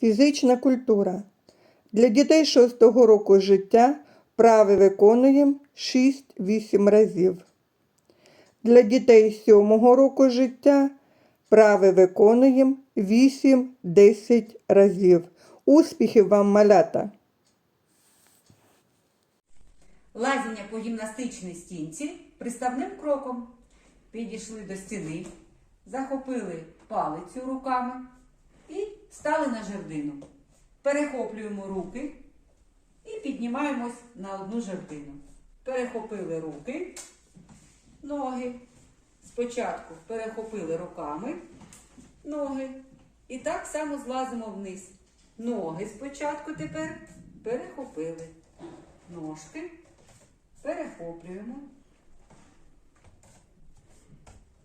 Фізична культура. Для дітей 6 року життя вправи виконуємо 6-8 разів. Для дітей 7 року життя вправи виконуємо 8-10 разів. Успіхів вам, малята! Лазіння по гімнастичній стінці приставним кроком. Підійшли до стіни, захопили палицю руками стали на жердину. Перехоплюємо руки і піднімаємось на одну жердину. Перехопили руки, ноги. Спочатку перехопили руками ноги. І так само злазимо вниз. Ноги спочатку тепер перехопили. Ножки перехоплюємо.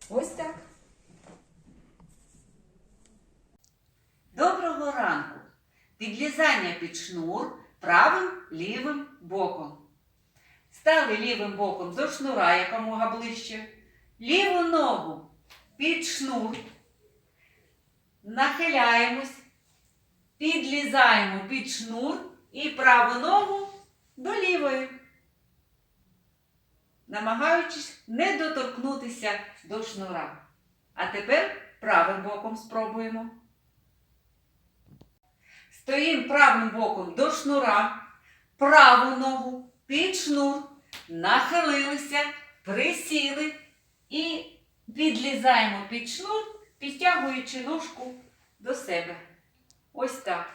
Ось так. Підлізання під шнур правим лівим боком. Стали лівим боком до шнура якомога ближче. Ліву ногу під шнур. Нахиляємось, підлізаємо під шнур і праву ногу до лівої. Намагаючись не доторкнутися до шнура. А тепер правим боком спробуємо. Стоїмо правим боком до шнура, праву ногу під шнур, нахилилися, присіли і підлізаємо під шнур, підтягуючи ножку до себе. Ось так.